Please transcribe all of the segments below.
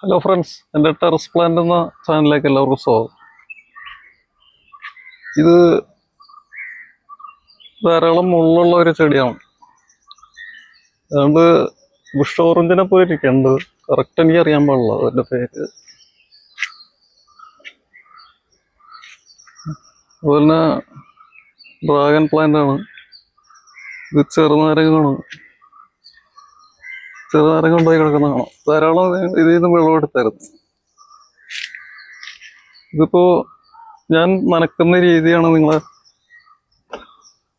Hello friends എന്റെ terrace plant എന്ന ചാനലിലേക്ക് എല്ലാവർക്കും സ്വാഗതം. ഇത് ധാരാളം മുള്ളുള്ള ഒരു ചെടിയാണ്. അതുകൊണ്ട് ബുഷ് ഓറഞ്ചിനെ പോലെ ഇരിക്കുന്നുണ്ട്. കറക്റ്റ് എനിക്ക് അറിയാൻ പാടില്ല അതിന്റെ പേര്. അതുപോലെ തന്നെ ഡ്രാഗൺ പ്ലാന്റ് ആണ്. ഇത് ചെറുനാരകമാണ് ചെറുനാരകം കൊണ്ടുപോയി കിടക്കുന്ന കാണാം. ധാരാളം ഇതിൽ നിന്ന് വെള്ളമെടുത്തായിരുന്നു ഇതിപ്പോ ഞാൻ നനക്കുന്ന രീതിയാണ് നിങ്ങളെ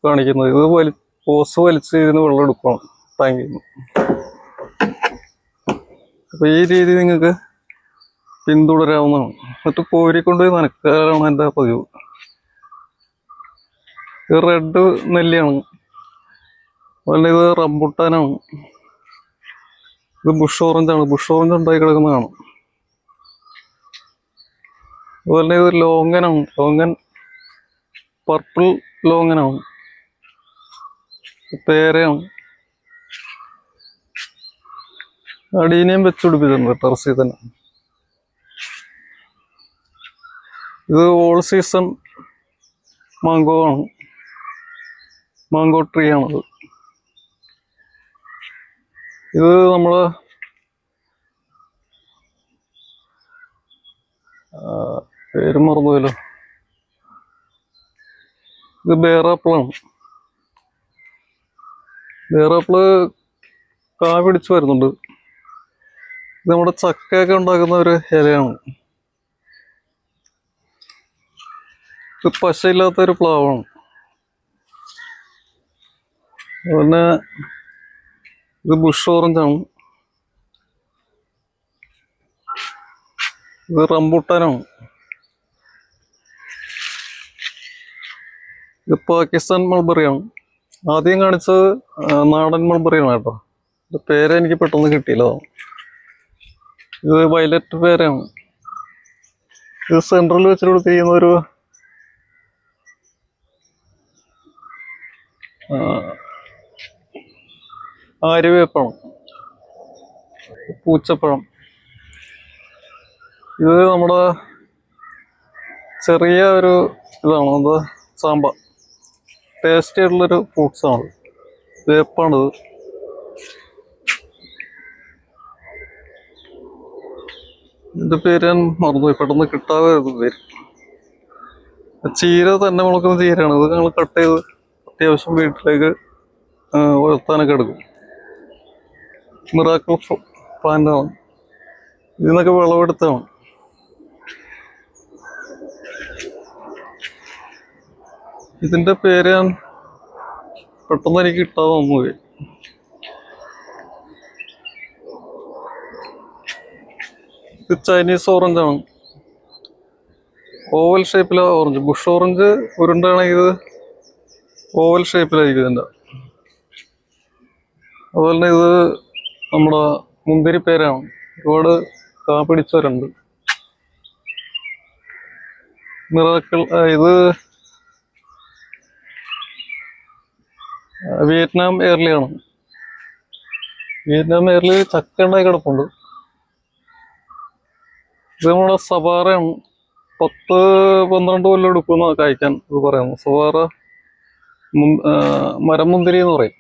കാണിക്കുന്നത്. ഇത് വലി ഓസ് വലിച്ച് ഇതിന് വെള്ളം എടുക്കണം ടാങ്കിൽ നിന്ന്. അപ്പൊ ഈ രീതി നിങ്ങൾക്ക് പിന്തുടരാവുന്നതാണ്. എന്നിട്ട് കോരിക്കൊണ്ട് നനക്കാറാണ് എന്റെ പതിവ്. ഇത് റെഡ് നെല്ലിയാണ്. അതുപോലെ ഇത് റംബുട്ടാനാണ്. ഇത് ബുഷ് ഓറഞ്ച് ആണ് ബുഷ് ഓറഞ്ച് ഉണ്ടായി കിടക്കുന്നതാണ് അതുപോലെ തന്നെ ഇത് ലോങ്ങനാണ്. Longan purple ലോങ്ങനാണ്. പേരയാണ്. അടീനയും വെച്ച് പിടിപ്പിച്ചിട്ടുണ്ട് ടെറസിൽ തന്നെ. ഇത് ഓൾ സീസൺ മാങ്കോ ആണ്. മാങ്കോ ട്രീ ആണത്. ഇത് നമ്മൾ പേര് മറന്നുപോയല്ലോ. ഇത് ബേറാപ്പിളാണ്. ബേറാപ്പിൾ കാ പിടിച്ച് വരുന്നുണ്ട്. ഇത് നമ്മുടെ ചക്കയൊക്കെ ഉണ്ടാക്കുന്ന ഒരു ഇലയാണ്. ഇത് പശയില്ലാത്ത ഒരു പ്ലാവാണ്. അതുപോലെ ഇത് ബുഷ് ഓറഞ്ച് ആണ്. ഇത് റംബൂട്ടാനാണ് ഇത് പാകിസ്ഥാൻ മൾബറിയാണ് ആദ്യം കാണിച്ചത് നാടൻ മൾബറിയാണ് കേട്ടോ. ഇത് പേര് എനിക്ക് പെട്ടെന്ന് കിട്ടിയില്ല ഇത് വയലറ്റ് പേരാണ് ഇത് സെൻട്രൽ വെച്ചിട്ട് കൊടുത്തിരിക്കുന്ന ഒരു ആ, ആര്യവേപ്പാണ് പൂച്ചപ്പഴം. ഇത് നമ്മുടെ ചെറിയ ഒരു ഇതാണ് അത് സാമ്പ ടേസ്റ്റി ആയിട്ടുള്ളൊരു ഫ്രൂട്ട്സാണ് വേപ്പാണിത്. എന്റെ പേര് ഞാൻ മറന്നുപോയി പെട്ടെന്ന് കിട്ടാതെ പേര് ചീര തന്നെ മുളക്കുന്ന ചീരയാണ് ഇത് ഞങ്ങൾ കട്ട് ചെയ്ത് അത്യാവശ്യം വീട്ടിലേക്ക് വളർത്താനൊക്കെ എടുക്കും. മിറാക്കിൾ പ്ലാന്റ് ആണ് ഇതിൽ നിന്നൊക്കെ വിളവെടുത്താണ് ഇതിന്റെ പേര് ഞാൻ പെട്ടെന്ന് എനിക്ക് കിട്ടാതെ വന്നുപോയി. ഇത് ചൈനീസ് ഓറഞ്ച് ആണ് ഓവൽ ഷേപ്പിലെ ഓറഞ്ച്. ബുഷ് ഓറഞ്ച് ഉരുണ്ടാണെങ്കിൽ ഇത് ഓവൽ ഷേപ്പിലായിരിക്കും ഇതിന്റെ അതുപോലെ തന്നെ ഇത് നമ്മുടെ മുന്തിരി പേരാണ്. ഒരുപാട് കാ പിടിച്ചവരുണ്ട്. മിറാക്കിൾ ഇത് വിയറ്റ്നാം എയർലിയാണ്. വിയറ്റ്നാം എയർലി ചക്ക ഉണ്ടായി കിടപ്പുണ്ട്. ഇത് നമ്മുടെ സവാറയാണ്. പത്ത് പന്ത്രണ്ട് കൊല്ലം എടുക്കുന്ന കഴിക്കാൻ ഇത് പറയുന്നു സവാറ മരം മുന്തിരി എന്ന് പറയും.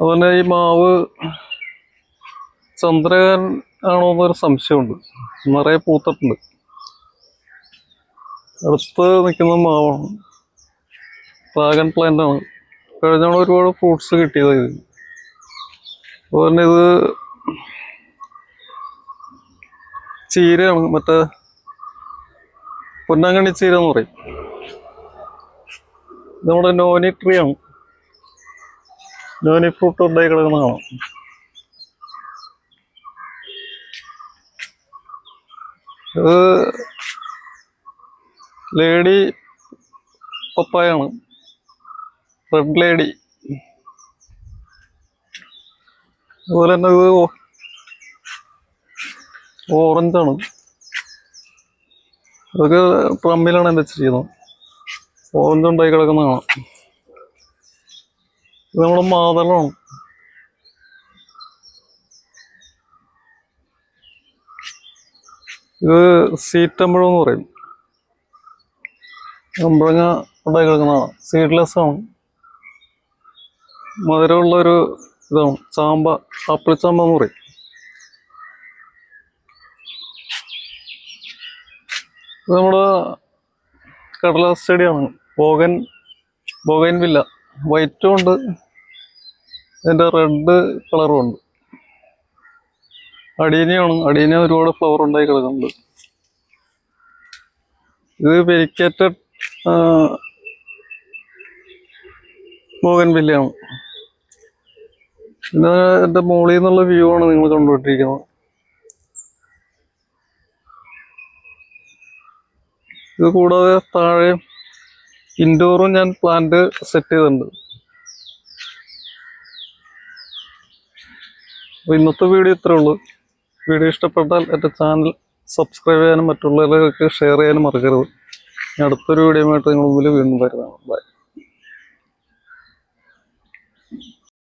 അതുപോലെ ഈ മാവ് ചന്ദ്രകൻ ആണോ എന്നൊരു സംശയമുണ്ട്. നിറയെ പൂത്തിട്ടുണ്ട്. അടുത്ത് നിൽക്കുന്ന മാവാണ്. ഡ്രാഗൺ പ്ലാന്റ് ആണ്. കഴിഞ്ഞ ഒരുപാട് ഫ്രൂട്ട്സ് കിട്ടിയത് ഇത്. അതുപോലെ ഇത് ചീരയാണ്. മറ്റേ പൊന്നാങ്കണ്ണി ചീര എന്ന് പറയും. നമ്മുടെ നോനി ട്രീ ആണ്. നോനി ഫ്രൂട്ട് ഉണ്ടായി കിടക്കുന്ന കാണാം. ലേഡി പപ്പായാണ്. റെഡ് ലേഡി അതുപോലെ തന്നെ ഇത് ഓറഞ്ചാണ് അതൊക്കെ ഡ്രമ്മിലാണ് വെച്ചിരിക്കുന്നത്. ഓറഞ്ച് ഉണ്ടായി കിടക്കുന്ന കാണാം. ഇത് നമ്മുടെ മാതളമാണ് ഇത് സീറ്റമ്പഴം എന്ന് പറയും. അമ്പഴങ്ങ ഉണ്ടായി കിടക്കുന്നതാണ്. സീഡ്ലെസ് ആണ്. മധുരമുള്ള ഒരു ഇതാണ്. ചാമ്പ ആപ്പിൾ ചാമ്പ എന്ന് പറയും. ഇത് നമ്മുടെ കടലാസ് ചെടിയാണ്. Bougainvillea bougainvillea. വൈറ്റും ഉണ്ട് ഇതിന്റെ റെഡ് കളറും ഉണ്ട് അടീനയാണ്. അടീന ഒരുപാട് ഫ്ലവർ ഉണ്ടായി കിടക്കുന്നുണ്ട്. ഇത് പെരിക്കേറ്റ മോഹൻ വില്ലയാണ് പിന്നെ എന്റെ മുകളിൽ നിന്നുള്ള വ്യൂ ആണ് നിങ്ങൾ കണ്ടുകൊണ്ടിരിക്കുന്നത്. ഇത് കൂടാതെ താഴെ ഇൻഡോറും ഞാൻ പ്ലാന്റ് സെറ്റ് ചെയ്തിട്ടുണ്ട്. അപ്പോൾ ഇന്നത്തെ വീഡിയോ ഇത്രേ ഉള്ളൂ. വീഡിയോ ഇഷ്ടപ്പെട്ടാൽ എന്റെ ചാനൽ സബ്സ്ക്രൈബ് ചെയ്യാനും മറ്റുള്ളവരിലേക്ക് ഷെയർ ചെയ്യാനും മറക്കരുത്. ഞാൻ അടുത്തൊരു വീഡിയോ ആയിട്ട് നിങ്ങൾ മുമ്പിൽ വീണ്ടും വരുന്നതാണ്. ബൈ